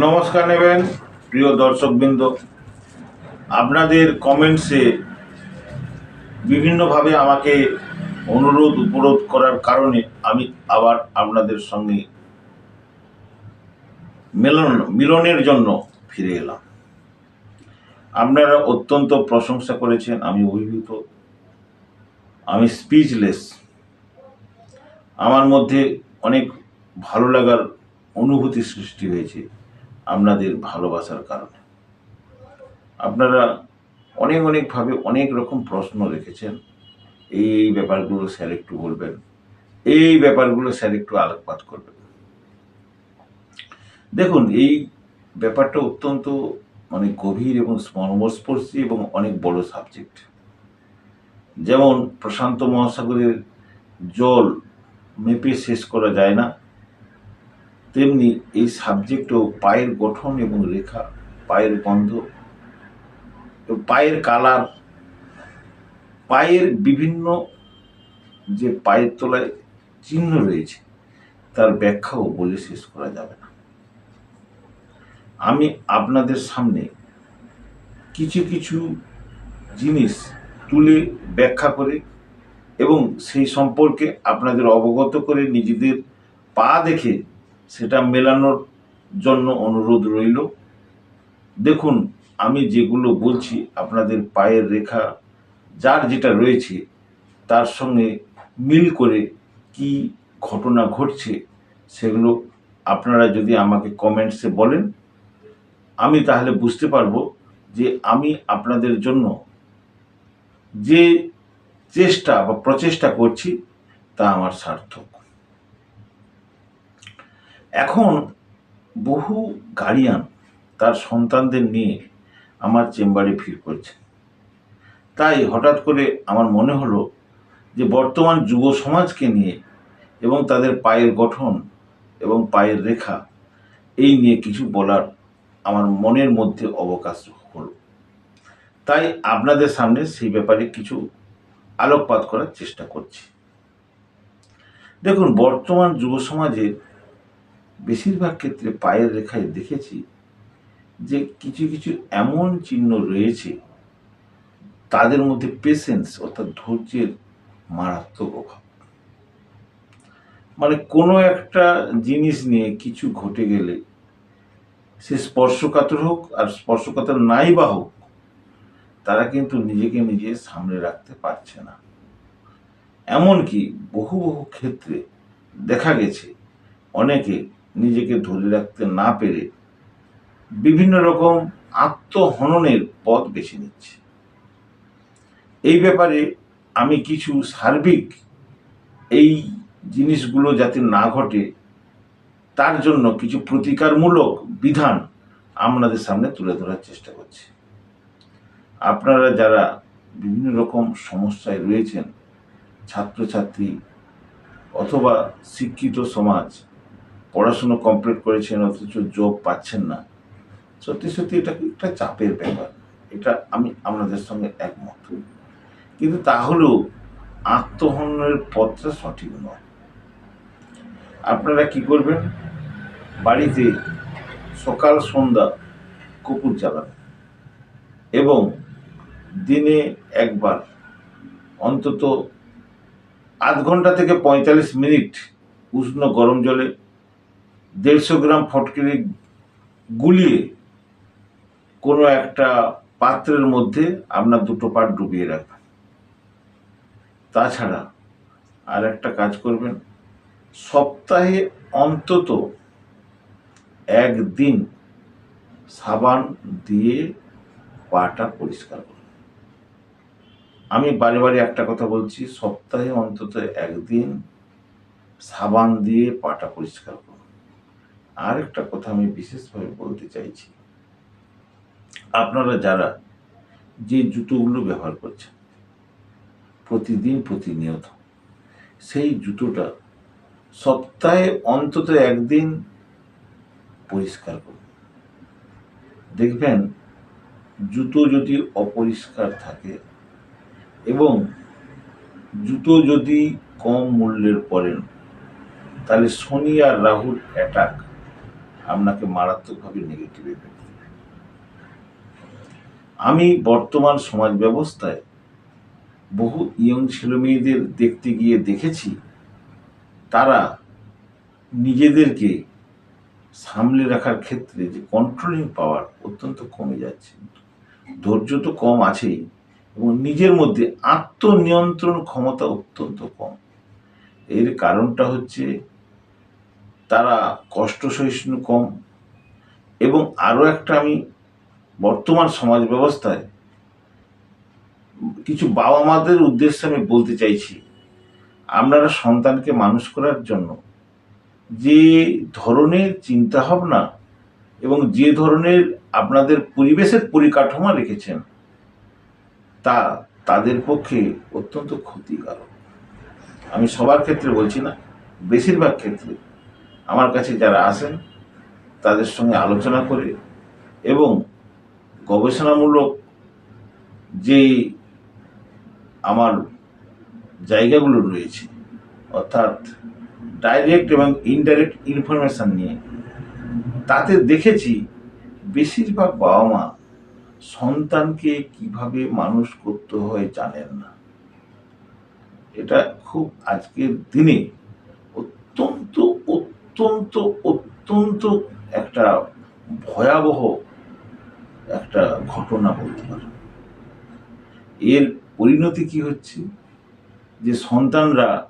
নমস্কার নেবেন, প্রিয় দর্শকবৃন্দ। আপনাদের কমেন্টসে বিভিন্নভাবে আমাকে অনুরোধ, উপরোধ করার কারণে আমি আবার আপনাদের সঙ্গে মিলন, মিলনের জন্য ফিরে এলাম। আপনারা অত্যন্ত প্রশংসা করেছেন, আমি অভিভূত। আমি স্পিচলেস আমার মধ্যে অনেক ভালো লাগার অনুভূতি সৃষ্টি হয়েছে। আপনাদের ভালোবাসার কারণে। আপনারা অনেক অনেকভাবে অনেক রকম প্রশ্ন রেখেছেন। এই ব্যাপারগুলো স্যার একটু বলবেন। এই ব্যাপারগুলো স্যার একটু আলোকপাত করবেন। দেখুন, এই ব্যাপারটা অত্যন্ত মানে গভীর এবং মর্মস্পর্শী এবং অনেক বড় সাবজেক্ট যেমন প্রশান্ত মহাসাগরের জল মেপে শেষ করা যায় না। তেমনি এই সাবজেক্টও পায়ের গঠন এবং রেখা, পায়ের গন্ধ, পায়ের কালার পায়ের বিভিন্ন যে পায়ের তলায় চিহ্ন রয়েছে, তার ব্যাখ্যাও বলে শেষ করা যাবে না। আমি আপনাদের সামনে কিছু কিছু জিনিস তুলে ব্যাখ্যা করে এবং সেই সম্পর্কে আপনাদের অবগত করে নিজেদের পা দেখে সেটা মেলানোর জন্য অনুরোধ রইল। দেখুন, আমি যেগুলো বলছি, আপনাদের পায়ের রেখা, যার যেটা রয়েছে, তার সঙ্গে মিল করে কি ঘটনা ঘটছে, সেগুলো আপনারা যদি আমাকে কমেন্টসে বলেন, আমি তাহলে বুঝতে পারব যে আমি আপনাদের জন্য যে চেষ্টা বা প্রচেষ্টা করছি, তা আমার সার্থক। এখন বহু গার্ডিয়ান তার সন্তানদের নিয়ে আমার চেম্বারে ভিড় করছে। তাই হঠাৎ করে আমার মনে হলো যে বর্তমান যুব সমাজকে নিয়ে এবং তাদের পায়ের গঠন এবং পায়ের রেখা, এই নিয়ে কিছু বলার আমার মনের মধ্যে অবকাশ হলো। তাই আপনাদের সামনে সেই ব্যাপারে কিছু আলোকপাত করার চেষ্টা করছি। দেখুন, বর্তমান যুব সমাজের বেশিরভাগ ক্ষেত্রে পায়ের রেখায় দেখেছি যে কিছু কিছু এমন চিহ্ন রয়েছে, তাদের মধ্যে পেশেন্স অর্থাৎ ধৈর্যের মারাত্মক অভাব। মানে কোনো একটা জিনিস নিয়ে কিছু ঘটে গেলে সে স্পর্শকাতর হোক আর স্পর্শকাতর নাই বা হোক, তারা কিন্তু নিজেকে নিজে সামনে রাখতে পারছে না। এমনকি বহু বহু ক্ষেত্রে দেখা গেছে, অনেকে নিজেকে ধরে রাখতে না পেরে বিভিন্ন রকম আত্মহননের পথ বেছে নিচ্ছে। এই ব্যাপারে আমি কিছু সার্বিক এই জিনিসগুলো যাতে না ঘটে, তার জন্য কিছু প্রতিকারমূলক বিধান আপনাদের সামনে তুলে ধরার চেষ্টা করছি। আপনারা যারা বিভিন্ন রকম সমস্যায় রয়েছেন, ছাত্রছাত্রী অথবা শিক্ষিত সমাজ পড়াশুনো কমপ্লিট করেছেন, অথচ জব পাচ্ছেন না। সত্যি সত্যি এটা একটা চাপের ব্যাপার। এটা আমি আপনাদের সঙ্গে একমত। কিন্তু তাহলেও আত্মহননের পথটা সঠিক নয়। আপনারা কি করবেন? বাড়িতে সকাল, সন্ধ্যা কুকুর জ্বালাবেন এবং দিনে একবার, অন্তত আধ ঘণ্টা থেকে পঁয়তাল্লিশ মিনিট উষ্ণ গরম জলে দেড়শো গ্রাম ফটকিরি গুলিয়ে কোনো একটা পাত্রের মধ্যে আপনার দুটো পাট ডুবিয়ে রাখবেন। তাছাড়া আর একটা কাজ করবেন, সপ্তাহে অন্তত একদিন সাবান দিয়ে পাটা পরিষ্কার করুন। আমি বারে বারে একটা কথা বলছি, সপ্তাহে অন্তত একদিন সাবান দিয়ে পাটা পরিষ্কার করুন। আর একটা কথা আমি বিশেষভাবে বলতে চাইছি। আপনারা যারা যে জুতোগুলো ব্যবহার করছেন, প্রতিদিন প্রতিনিয়ত, সেই জুতোটা সপ্তাহে অন্তত একদিন পরিষ্কার করুন। দেখবেন, জুতো যদি অপরিষ্কার থাকে এবং জুতো যদি কম মূল্যের পড়েন তাহলে শনি আর রাহুর অ্যাটাক আপনাকে মারাত্মকভাবে নেগেটিভ এফেক্ট আমি বর্তমান সমাজ ব্যবস্থায় বহু ইয়ং ছেলে মেয়েদের দেখতে গিয়ে দেখেছি, তারা নিজেদেরকে সামলে রাখার ক্ষেত্রে যে কন্ট্রোলিং পাওয়ার অত্যন্ত কমে যাচ্ছে। ধৈর্য তো কম আছেই এবং নিজের মধ্যে আত্মনিয়ন্ত্রণ ক্ষমতা অত্যন্ত কম। এর কারণটা হচ্ছে তারা কষ্ট সহিষ্ণু কম। এবং আরও একটা আমি বর্তমান সমাজ ব্যবস্থায় কিছু বাবা মাদের উদ্দেশ্যে আমি বলতে চাইছি, আপনারা সন্তানকে মানুষ করার জন্য যে ধরনের চিন্তাভাবনা এবং যে ধরনের আপনাদের পরিবেশের পরিকাঠামো রেখেছেন, তা তাদের পক্ষে অত্যন্ত ক্ষতিকারক। আমি সবার ক্ষেত্রে বলছি না, বেশিরভাগ ক্ষেত্রে। আমার কাছে যারা আসেন তাদের সঙ্গে আলোচনা করে এবং গবেষণামূলক যে আমার জায়গাগুলো রয়েছে, অর্থাৎ ডাইরেক্ট এবং ইনডাইরেক্ট ইনফরমেশান নিয়ে, তাতে দেখেছি বেশিরভাগ বাবা মা সন্তানকে কীভাবে মানুষ করতে হয় জানেন না। এটা খুব আজকের দিনে অত্যন্ত অত্যন্ত অত্যন্ত একটা ভয়াবহ একটা ঘটনা বলতে পারে। এর পরিণতি কি হচ্ছে? যে সন্তানরা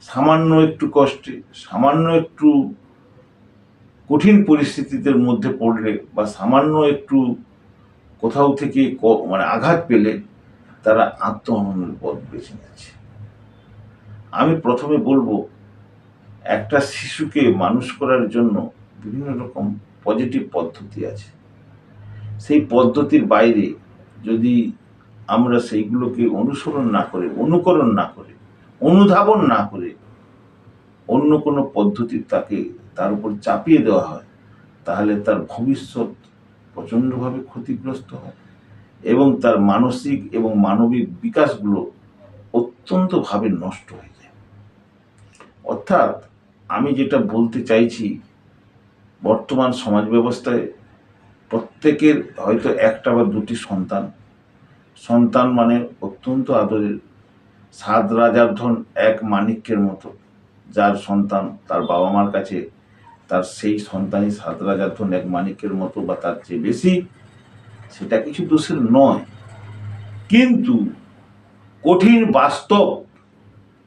সামান্য একটু কষ্টে, সামান্য একটু কঠিন পরিস্থিতিতে মধ্যে পড়লে বা সামান্য একটু কোথাও থেকে মানে আঘাত পেলে তারা আত্মহননের পথ বেছে নিচ্ছে। আমি প্রথমে বলব একটা শিশুকে মানুষ করার জন্য বিভিন্ন রকম পজিটিভ পদ্ধতি আছে। সেই পদ্ধতির বাইরে যদি আমরা সেইগুলোকে অনুসরণ না করে, অনুকরণ না করে, অনুধাবন না করে অন্য কোনো পদ্ধতি তাকে তার উপর চাপিয়ে দেওয়া হয়, তাহলে তার ভবিষ্যৎ প্রচণ্ডভাবে ক্ষতিগ্রস্ত হয় এবং তার মানসিক এবং মানবিক বিকাশগুলো অত্যন্তভাবে নষ্ট হয়ে যায়। অর্থাৎ আমি যেটা বলতে চাইছি, বর্তমান সমাজ ব্যবস্থায় প্রত্যেকের হয়তো একটা বা দুটি সন্তান। সন্তান মানে অত্যন্ত আদরের সাত রাজার ধন এক মানিক্যের মতো। যার সন্তান তার বাবা মার কাছে, তার সেই সন্তানই সাত রাজার ধন এক মানিক্যের মতো বা তার চেয়ে বেশি, সেটা কিছু দোষের নয়। কিন্তু কঠিন বাস্তব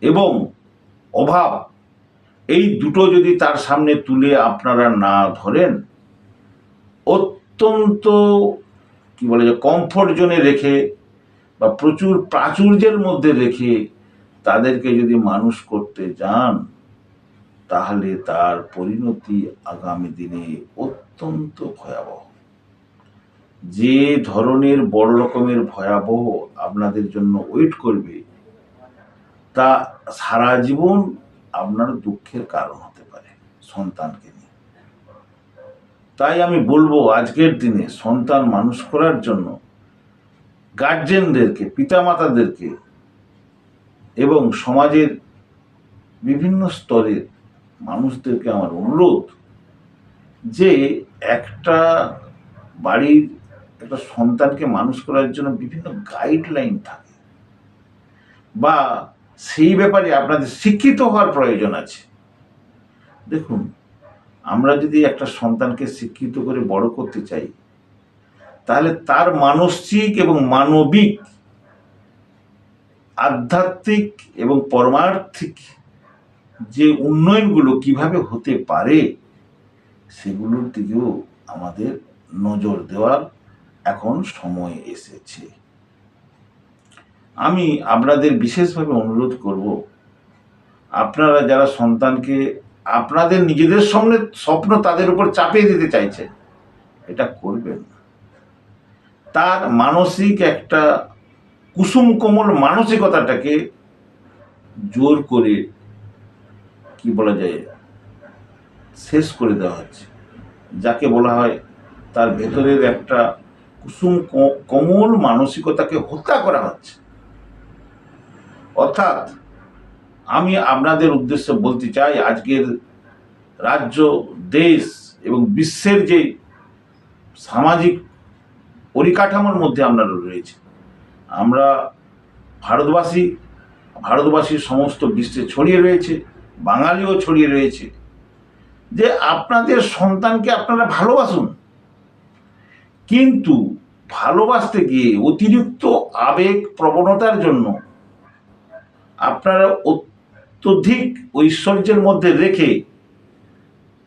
এবং অভাব এই দুটো যদি তার সামনে তুলে আপনারা না ধরেন, অত্যন্ত, কি বলে যে কমফোর্ট জোনে রেখে বা প্রচুর প্রাচুর্যের মধ্যে রেখে তাদেরকে যদি মানুষ করতে যান, তাহলে তার পরিণতি আগামী দিনে অত্যন্ত ভয়াবহ। যে ধরনের বড় রকমের ভয়াবহ আপনাদের জন্য ওয়েট করবে, তা সারা জীবন আপনার দুঃখের কারণ হতে পারে সন্তানকে নিয়ে। তাই আমি বলব আজকের দিনে সন্তান মানুষ করার জন্য গার্জেনদেরকে পিতামাতাদেরকে এবং সমাজের বিভিন্ন স্তরের মানুষদেরকে আমার অনুরোধ যে একটা বাড়ির একটা সন্তানকে মানুষ করার জন্য বিভিন্ন গাইডলাইন থাকে বা সেই ব্যাপারে আপনাদের শিক্ষিত হওয়ার প্রয়োজন আছে। দেখুন, আমরা যদি একটা সন্তানকে শিক্ষিত করে বড় করতে চাই, তাহলে তার মানসিক এবং মানবিক, আধ্যাত্মিক এবং পরমার্থিক যে উন্নয়নগুলো কীভাবে হতে পারে, সেগুলোর দিকেও আমাদের নজর দেওয়ার এখন সময় এসেছে। আমি আপনাদের বিশেষভাবে অনুরোধ করব, আপনারা যারা সন্তানকে আপনাদের নিজেদের সামনে স্বপ্ন তাদের উপর চাপিয়ে দিতে চাইছেন, এটা করবেন তার মানসিক একটা কুসুম কোমল মানসিকতাটাকে জোর করে, কি বলা যায়, শেষ করে দেওয়া হচ্ছে। যাকে বলা হয় তার ভেতরের একটা কুসুম কোমল মানসিকতাকে হত্যা করা হচ্ছে। অর্থাৎ আমি আপনাদের উদ্দেশ্যে বলতে চাই, আজকের রাজ্য, দেশ এবং বিশ্বের যে সামাজিক পরিকাঠামোর মধ্যে আমরা রয়েছে, আমরা ভারতবাসী, ভারতবাসীর সমস্ত বিশ্বে ছড়িয়ে রয়েছে, বাঙালিও ছড়িয়ে রয়েছে, যে আপনাদের সন্তানকে আপনারা ভালোবাসুন। কিন্তু ভালোবাসতে গিয়ে অতিরিক্ত আবেগ প্রবণতার জন্য আপনারা অত্যধিক ঐশ্বর্যের মধ্যে রেখে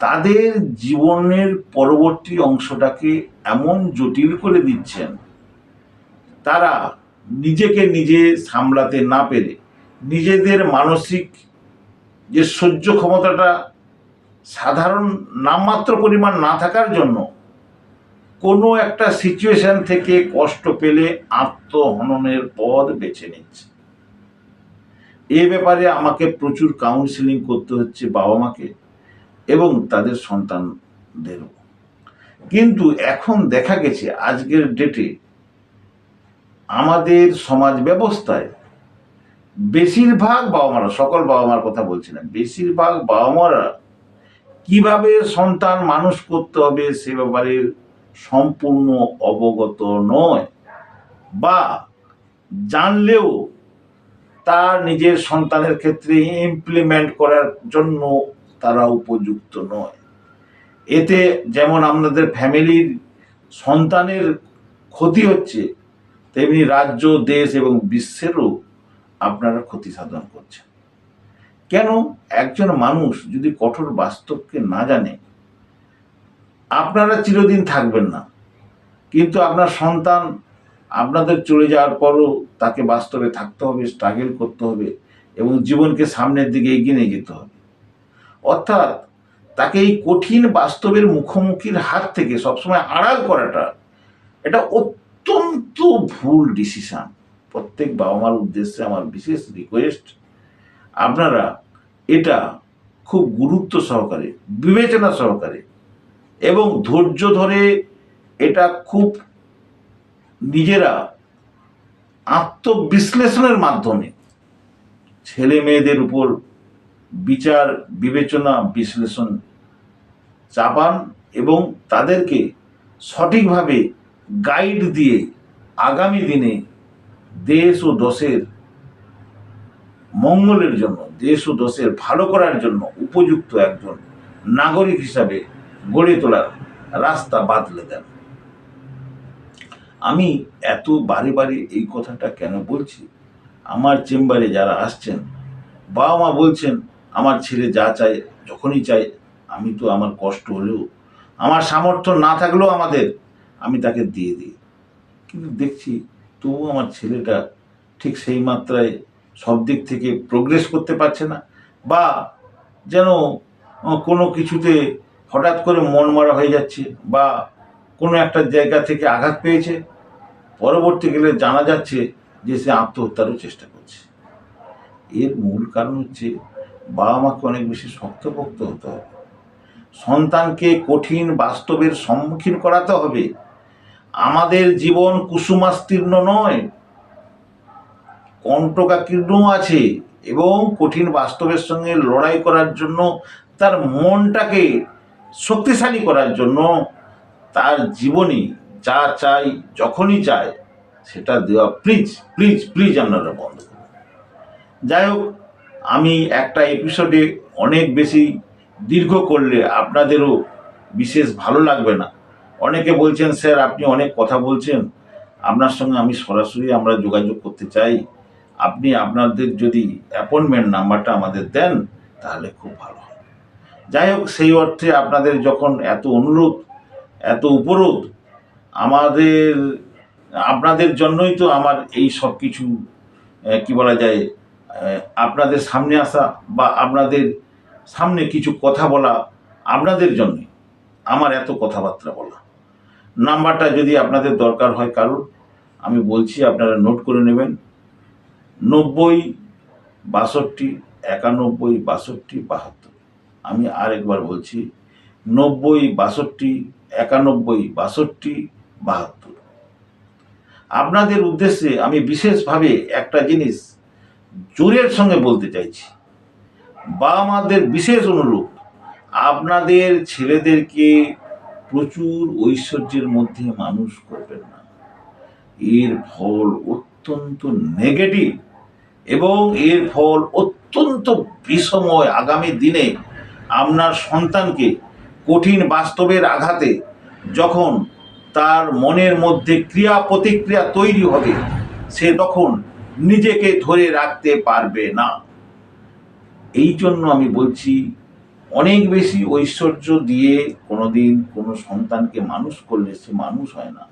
তাদের জীবনের পরবর্তী অংশটাকে এমন জটিল করে দিচ্ছেন, তারা নিজেকে নিজে সামলাতে না পেরে নিজেদের মানসিক যে সহ্য ক্ষমতাটা সাধারণ নামমাত্র পরিমাণ না থাকার জন্য কোনো একটা সিচুয়েশন থেকে কষ্ট পেলে আত্মহননের পথ বেছে নিচ্ছে। এ ব্যাপারে আমাকে প্রচুর কাউন্সিলিং করতে হচ্ছে বাবা মাকে এবং তাদের সন্তানদেরও। কিন্তু এখন দেখা গেছে, আজকের ডেটে আমাদের সমাজ ব্যবস্থায় বেশিরভাগ বাবা মারা, সকল বাবা মার কথা বলছি না, বেশিরভাগ বাবা মারা কীভাবে সন্তান মানুষ করতে হবে সে ব্যাপারে সম্পূর্ণ অবগত নয় বা জানলেও তার নিজের সন্তানের ক্ষেত্রে ইমপ্লিমেন্ট করার জন্য তারা উপযুক্ত নয়। এতে যেমন আপনাদের ফ্যামিলির সন্তানের ক্ষতি হচ্ছে, তেমনি রাজ্য, দেশ এবং বিশ্বেরও আপনারা ক্ষতি সাধন করছেন। কেন? একজন মানুষ যদি কঠোর বাস্তবকে না জানে, আপনারা চিরদিন থাকবেন না। কিন্তু আপনার সন্তান আপনাদের চলে যাওয়ার পরও তাকে বাস্তবে থাকতে হবে স্ট্রাগল করতে হবে এবং জীবনকে সামনের দিকে এগিয়ে নিয়ে যেতে হবে। অর্থাৎ তাকে এই কঠিন বাস্তবের মুখোমুখির হাত থেকে সবসময় আড়াল করাটা এটা অত্যন্ত ভুল ডিসিশান প্রত্যেক বাবা মার উদ্দেশ্যে আমার বিশেষ রিকোয়েস্ট আপনারা এটা খুব গুরুত্ব সহকারে, বিবেচনা সহকারে এবং ধৈর্য ধরে এটা খুব নিজেরা আত্মবিশ্লেষণের মাধ্যমে ছেলে মেয়েদের উপর বিচার, বিবেচনা, বিশ্লেষণ চাপান এবং তাদেরকে সঠিকভাবে গাইড দিয়ে আগামী দিনে দেশ ও দশের মঙ্গলের জন্য, দেশ ও দশের ভালো করার জন্য উপযুক্ত একজন নাগরিক হিসাবে গড়ে তোলার রাস্তা বাতলে দেন। আমি এত বারে বারে এই কথাটা কেন বলছি? আমার চেম্বারে যারা আসছেন, বাবা মা বলছেন, আমার ছেলে যা চায়, যখনই চায়, আমি তো আমার কষ্ট হলেও, আমার সামর্থ্য না থাকলেও আমাদের, আমি তাকে দিয়ে দিই। কিন্তু দেখছি, তবু আমার ছেলেটা ঠিক সেই মাত্রায় সব দিক থেকে প্রোগ্রেস করতে পারছে না বা যেন কোনো কিছুতে হঠাৎ করে মন মারা হয়ে যাচ্ছে বা কোনো একটা জায়গা থেকে আঘাত পেয়েছে। পরবর্তী গেলে জানা যাচ্ছে যে সে আত্মহত্যারও চেষ্টা করছে। এর মূল কারণ হচ্ছে বাবা মাকে অনেক বেশি শক্তপোক্ত হতে হবে। সন্তানকে কঠিন বাস্তবের সম্মুখীন করাতে হবে। আমাদের জীবন কুসুমাস্তীর্ণ নয় কণ্টকাকীর্ণ আছে এবং কঠিন বাস্তবের সঙ্গে লড়াই করার জন্য, তার মনটাকে শক্তিশালী করার জন্য তার জীবনী যা চাই, যখনই চায় সেটা দেওয়া প্লিজ প্লিজ প্লিজ আপনারা বন্ধ করুন। যাই হোক, আমি একটা এপিসোডে অনেক বেশি দীর্ঘ করলে আপনাদেরও বিশেষ ভালো লাগবে না। অনেকে বলছেন, স্যার, আপনি অনেক কথা বলছেন। আপনার সঙ্গে আমি সরাসরি আমরা যোগাযোগ করতে চাই। আপনি আপনাদের যদি অ্যাপয়েন্টমেন্ট নাম্বারটা আমাদের দেন, তাহলে খুব ভালো হয়। যাই হোক, সেই অর্থে আপনাদের যখন এত অনুরোধ, এত উপরোধ আমাদের, আপনাদের জন্যই তো আমার এই সব কিছু কি বলা যায় আপনাদের সামনে আসা বা আপনাদের সামনে কিছু কথা বলা আপনাদের জন্যই। আমার এত কথাবার্তা বলা। নাম্বারটা যদি আপনাদের দরকার হয় কারোর, আমি বলছি আপনারা নোট করে নেবেন। নব্বই, বাষট্টি, একানব্বই, বাষট্টি, বাহাত্তর। আমি আরেকবার বলছি, নব্বই, বাষট্টি, একানব্বই, বাষট্টি বাহাত্তর। আপনাদের উদ্দেশ্যে আমি বিশেষভাবে একটা জিনিস জোরের সঙ্গে বলতে চাইছি। বাবা মাদের বিশেষ অনুরোধ, আপনাদের ছেলেদেরকে প্রচুর ঐশ্বর্যের মধ্যে মানুষ করবেন না। এর ফল অত্যন্ত নেগেটিভ এবং এর ফল অত্যন্ত বিষময় আগামী দিনে আপনার সন্তানকে কঠিন বাস্তবের আঘাতে যখন তার মনের মধ্যে ক্রিয়া প্রতিক্রিয়া তৈরি হবে, সে তখন নিজেকে ধরে রাখতে পারবে না। এই জন্য আমি বলছি, অনেক বেশি ঐশ্বর্য দিয়ে কোনোদিন কোনো সন্তানকে মানুষ করলে সে মানুষ হয় না,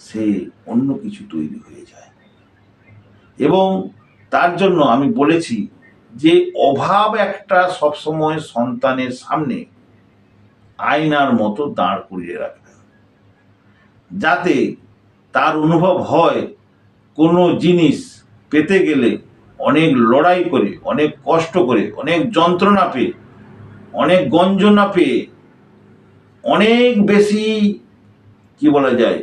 সে অন্য কিছু তৈরি হয়ে যায়। এবং তার জন্য আমি বলেছি যে, অভাব একটা সবসময় সন্তানের সামনে আয়নার মতো দাঁড় করিয়ে রাখবেন যাতে তার অনুভব হয়, কোনো জিনিস পেতে গেলে অনেক লড়াই করে, অনেক কষ্ট করে, অনেক যন্ত্রণা পেয়ে, অনেক গঞ্জনা পেয়ে, অনেক বেশি, কি বলা যায়,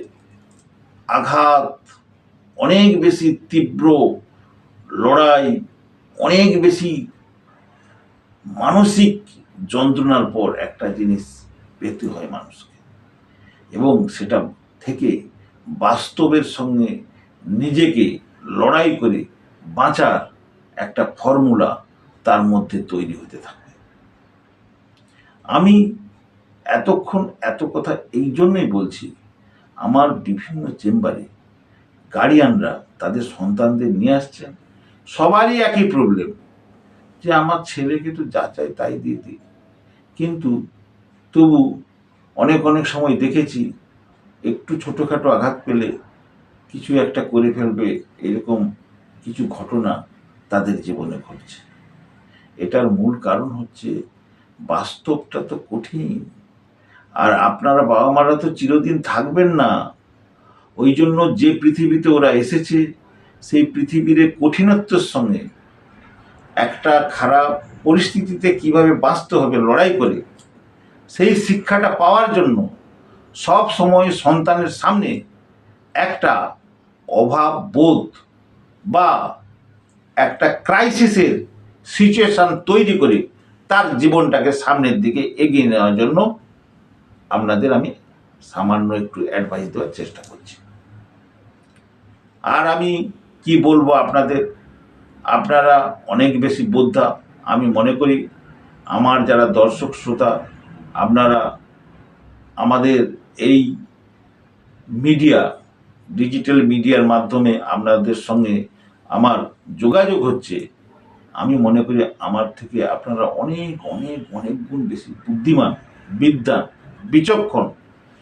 আঘাত, অনেক বেশি তীব্র লড়াই, অনেক বেশি মানসিক যন্ত্রণার পর একটা জিনিস পেতে হয় মানুষকে। এবং সেটা থেকে বাস্তবের সঙ্গে নিজেকে লড়াই করে বাঁচার একটা ফর্মুলা তার মধ্যে তৈরি হতে থাকে। আমি এতক্ষণ এত কথা এই জন্যই বলছি, আমার বিভিন্ন চেম্বারে গার্ডিয়ানরা তাদের সন্তানদের নিয়ে আসছেন। সবারই একই প্রবলেম যে আমার ছেলেকে তো যা চাই তাই দিয়ে দিই। কিন্তু তবু অনেক অনেক সময় দেখেছি একটু ছোটোখাটো আঘাত পেলে কিছু একটা করে ফেলবে এরকম কিছু ঘটনা তাদের জীবনে ঘটছে। এটার মূল কারণ হচ্ছে বাস্তবটা তো কঠিন। আর আপনারা বাবা মারা তো চিরদিন থাকবেন না। ওই জন্য যে পৃথিবীতে ওরা এসেছে, সেই পৃথিবীর কঠিনত্বের সঙ্গে একটা খারাপ পরিস্থিতিতে কীভাবে বাঁচতে হবে লড়াই করে, সেই শিক্ষাটা পাওয়ার জন্য সব সময় সন্তানের সামনে একটা অভাব বোধ বা একটা ক্রাইসিসের সিচুয়েশান তৈরি করে তার জীবনটাকে সামনের দিকে এগিয়ে নেওয়ার জন্য আপনাদের আমি সামান্য একটু অ্যাডভাইস দেওয়ার চেষ্টা করছি। আর আমি কি বলব আপনাদের? আপনারা অনেক বেশি বোদ্ধা, আমি মনে করি আমার যারা দর্শক, শ্রোতা, আপনারা আমাদের এই মিডিয়া ডিজিটাল মিডিয়ার মাধ্যমে আপনাদের সঙ্গে আমার যোগাযোগ হচ্ছে। আমি মনে করি আমার থেকে আপনারা অনেক অনেক অনেক গুণ বেশি বুদ্ধিমান বিদ্যা বিচক্ষণ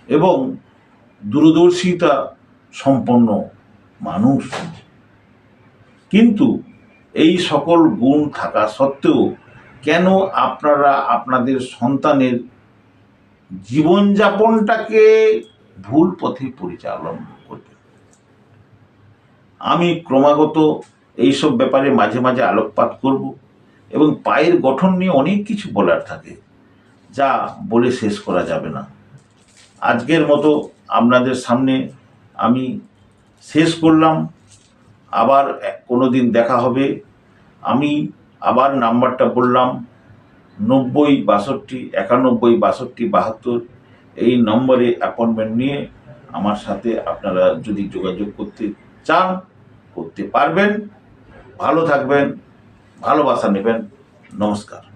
এবং দূরদর্শিতা সম্পন্ন মানুষ। কিন্তু এই সকল গুণ থাকা সত্ত্বেও কেন আপনারা আপনাদের সন্তানের জীবনযাপনটাকে ভুল পথে পরিচালন করবেন আমি ক্রমাগত এইসব ব্যাপারে মাঝে মাঝে আলোকপাত করব এবং পায়ের গঠন নিয়ে অনেক কিছু বলার থাকে, যা বলে শেষ করা যাবে না। আজকের মতো আপনাদের সামনে আমি শেষ করলাম। আবার কোনো দিন দেখা হবে। আমি আবার নাম্বারটা বললাম। নব্বই, বাষট্টি, একানব্বই, বাষট্টি, বাহাত্তর এই নম্বরে অ্যাপয়েন্টমেন্ট নিয়ে আমার সাথে আপনারা যদি যোগাযোগ করতে চান, করতে পারবেন। ভালো থাকবেন, ভালোবাসা নেবেন। নমস্কার।